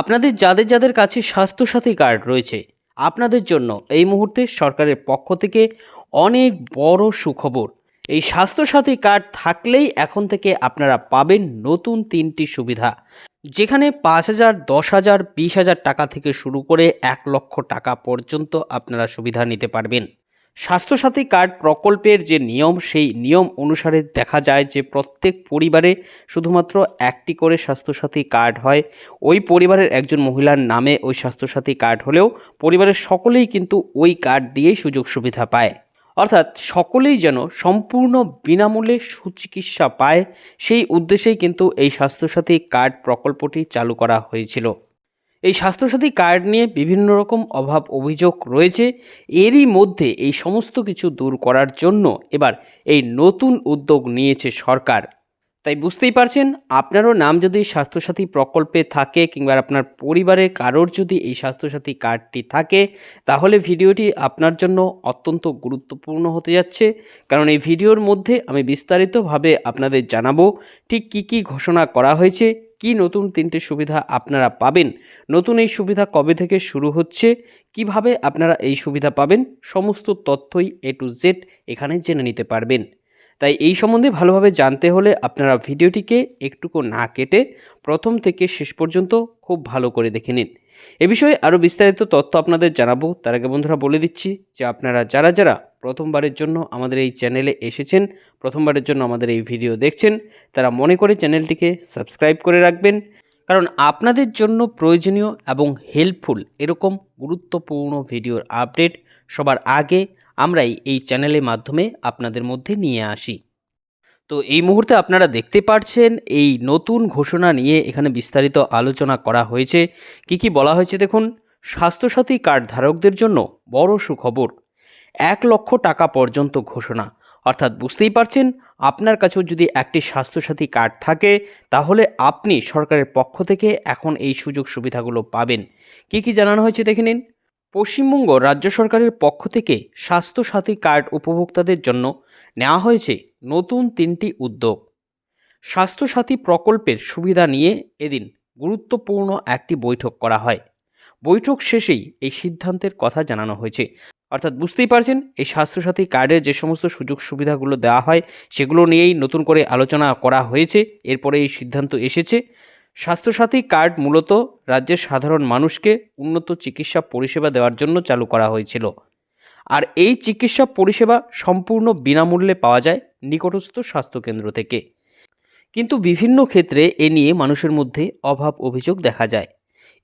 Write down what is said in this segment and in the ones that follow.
আপনাদের যাদের যাদের কাছে স্বাস্থ্যসাথী কার্ড রয়েছে, আপনাদের জন্য এই মুহূর্তে সরকারের পক্ষ থেকে অনেক বড় সুখবর। এই স্বাস্থ্যসাথী কার্ড থাকলেই এখন থেকে আপনারা পাবেন নতুন তিনটি সুবিধা, যেখানে পাঁচ হাজার, দশ হাজার, বিশ হাজার টাকা থেকে শুরু করে এক লক্ষ টাকা পর্যন্ত আপনারা সুবিধা নিতে পারবেন। স্বাস্থ্যসাথী কার্ড প্রকল্পের যে নিয়ম, সেই নিয়ম অনুসারে দেখা যায় যে প্রত্যেক পরিবারে শুধুমাত্র একটি করে স্বাস্থ্যসাথী কার্ড হয়। ওই পরিবারের একজন মহিলার নামে ওই স্বাস্থ্যসাথী কার্ড হলেও পরিবারের সকলেই কিন্তু ওই কার্ড দিয়েই সুযোগ সুবিধা পায়। অর্থাৎ সকলেই যেন সম্পূর্ণ বিনামূল্যে সুচিকিৎসা পায়, সেই উদ্দেশ্যেই কিন্তু এই স্বাস্থ্যসাথী কার্ড প্রকল্পটি চালু করা হয়েছিল। এই স্বাস্থ্যসাথী কার্ড নিয়ে বিভিন্ন রকম অভাব অভিযোগ রয়েছে। এরই মধ্যে এই সমস্ত কিছু দূর করার জন্য এবার এই নতুন উদ্যোগ নিয়েছে সরকার। তাই বুঝতেই পারছেন, আপনারও নাম যদি স্বাস্থ্যসাথী প্রকল্পে থাকে কিংবা আপনার পরিবারের কারোর যদি এই স্বাস্থ্যসাথী কার্ডটি থাকে, তাহলে ভিডিওটি আপনার জন্য অত্যন্ত গুরুত্বপূর্ণ হতে যাচ্ছে। কারণ এই ভিডিওর মধ্যে আমি বিস্তারিতভাবে আপনাদের জানাব ঠিক কী কী ঘোষণা করা হয়েছে কি নতুন তিনটে সুবিধা আপনারা পাবেন? নতুন এই সুবিধা কবে থেকে শুরু হচ্ছে? কীভাবে আপনারা এই সুবিধা পাবেন? সমস্ত তথ্যই এ টু জেড এখানে জেনে নিতে পারবেন। তাই এই সম্বন্ধে ভালোভাবে জানতে হলে আপনারা ভিডিওটিকে একটুকু না কেটে প্রথম থেকে শেষ পর্যন্ত খুব ভালো করে দেখে নিন। এ বিষয়ে আরও বিস্তারিত তথ্য আপনাদের জানাব। তার আগে বন্ধুরা বলে দিচ্ছি যে আপনারা যারা যারা প্রথমবারের জন্য আমাদের এই চ্যানেলে এসেছেন, প্রথমবারের জন্য আমাদের এই ভিডিও দেখছেন, তারা মনে করে চ্যানেলটিকে সাবস্ক্রাইব করে রাখবেন। কারণ আপনাদের জন্য প্রয়োজনীয় এবং হেল্পফুল এরকম গুরুত্বপূর্ণ ভিডিওর আপডেট সবার আগে আমরাই এই চ্যানেলের মাধ্যমে আপনাদের মধ্যে নিয়ে আসি। তো এই মুহূর্তে আপনারা দেখতে পাচ্ছেন এই নতুন ঘোষণা নিয়ে এখানে বিস্তারিত আলোচনা করা হয়েছে। কি কি বলা হয়েছে দেখুন? স্বাস্থ্যসাথী কার্ড ধারকদের জন্য বড় সুখবর। এক লক্ষ টাকা পর্যন্ত ঘোষণা। অর্থাৎ বুঝতেই পারছেন, আপনার কাছেও যদি একটি স্বাস্থ্যসাথী কার্ড থাকে, তাহলে আপনি সরকারের পক্ষ থেকে এখন এই সুযোগ সুবিধাগুলো পাবেন। কি কি জানানো হয়েছে দেখে নিন। পশ্চিমবঙ্গ রাজ্য সরকারের পক্ষ থেকে স্বাস্থ্যসাথী কার্ড উপভোক্তাদের জন্য নেওয়া হয়েছে নতুন তিনটি উদ্যোগ। স্বাস্থ্যসাথী প্রকল্পের সুবিধা নিয়ে এদিন গুরুত্বপূর্ণ একটি বৈঠক করা হয়। বৈঠক শেষেই এই সিদ্ধান্তের কথা জানানো হয়েছে। অর্থাৎ বুঝতেই পারছেন, এই স্বাস্থ্যসাথী কার্ডের যে সমস্ত সুযোগ সুবিধাগুলো দেওয়া হয়, সেগুলো নিয়েই নতুন করে আলোচনা করা হয়েছে। এরপরে এই সিদ্ধান্ত এসেছে। স্বাস্থ্যসাথী কার্ড মূলত রাজ্যের সাধারণ মানুষকে উন্নত চিকিৎসা পরিষেবা দেওয়ার জন্য চালু করা হয়েছিল। আর এই চিকিৎসা পরিষেবা সম্পূর্ণ বিনামূল্যে পাওয়া যায় নিকটস্থ স্বাস্থ্যকেন্দ্র থেকে। কিন্তু বিভিন্ন ক্ষেত্রে এ নিয়ে মানুষের মধ্যে অভাব অভিযোগ দেখা যায়।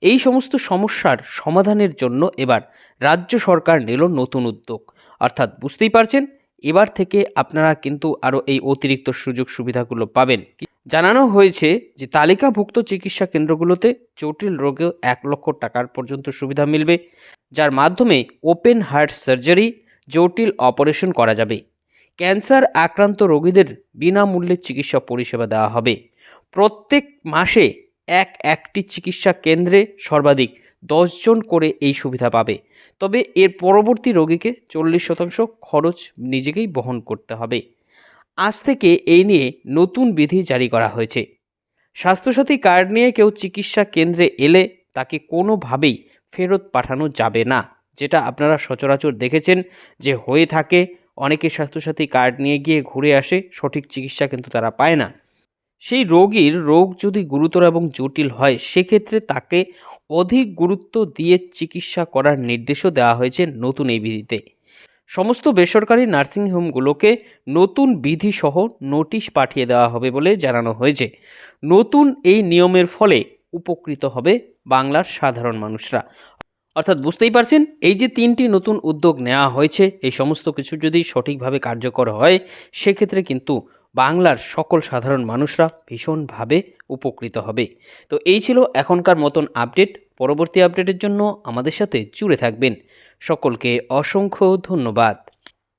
এই সমস্ত সমস্যার সমাধানের জন্য এবার রাজ্য সরকার নিল নতুন উদ্যোগ। অর্থাৎ বুঝতেই পারছেন, এবার থেকে আপনারা কিন্তু আরও এই অতিরিক্ত সুযোগ সুবিধাগুলো পাবেন। জানানো হয়েছে যে তালিকাভুক্ত চিকিৎসা কেন্দ্রগুলোতে জটিল রোগেও এক লক্ষ টাকার পর্যন্ত সুবিধা মিলবে, যার মাধ্যমে ওপেন হার্ট সার্জারি, জটিল অপারেশন করা যাবে। ক্যান্সার আক্রান্ত রোগীদের বিনামূল্যে চিকিৎসা পরিষেবা দেওয়া হবে। প্রত্যেক মাসে এক একটি চিকিৎসা কেন্দ্রে সর্বাধিক দশজন করে এই সুবিধা পাবে। তবে এর পরবর্তী রোগীকে চল্লিশ শতাংশ খরচ নিজেকেই বহন করতে হবে। আজ থেকে এই নিয়ে নতুন বিধি জারি করা হয়েছে। স্বাস্থ্যসাথী কার্ড নিয়ে কেউ চিকিৎসা কেন্দ্রে এলে তাকে কোনোভাবেই ফেরত পাঠানো যাবে না, যেটা আপনারা সচরাচর দেখেছেন যে হয়ে থাকে অনেকে স্বাস্থ্যসাথী কার্ড নিয়ে গিয়ে ঘুরে আসে, সঠিক চিকিৎসা কিন্তু তারা পায় না। সেই রোগীর রোগ যদি গুরুতর এবং জটিল হয়, সেক্ষেত্রে তাকে অধিক গুরুত্ব দিয়ে চিকিৎসা করার নির্দেশও দেওয়া হয়েছে নতুন এই বিধিতে। সমস্ত বেসরকারি নার্সিংহোমগুলোকে নতুন বিধিসহ নোটিশ পাঠিয়ে দেওয়া হবে বলে জানানো হয়েছে। নতুন এই নিয়মের ফলে উপকৃত হবে বাংলার সাধারণ মানুষরা। অর্থাৎ বুঝতেই পারছেন, এই যে তিনটি নতুন উদ্যোগ নেওয়া হয়েছে, এই সমস্ত কিছু যদি সঠিকভাবে কার্যকর হয়, সেক্ষেত্রে কিন্তু বাংলার সকল সাধারণ মানুষরা ভীষণভাবে উপকৃত হবে। তো এই ছিল এখনকার মতন আপডেট। পরবর্তী আপডেটের জন্য আমাদের সাথে জুড়ে থাকবেন। সকলকে অসংখ্য ধন্যবাদ।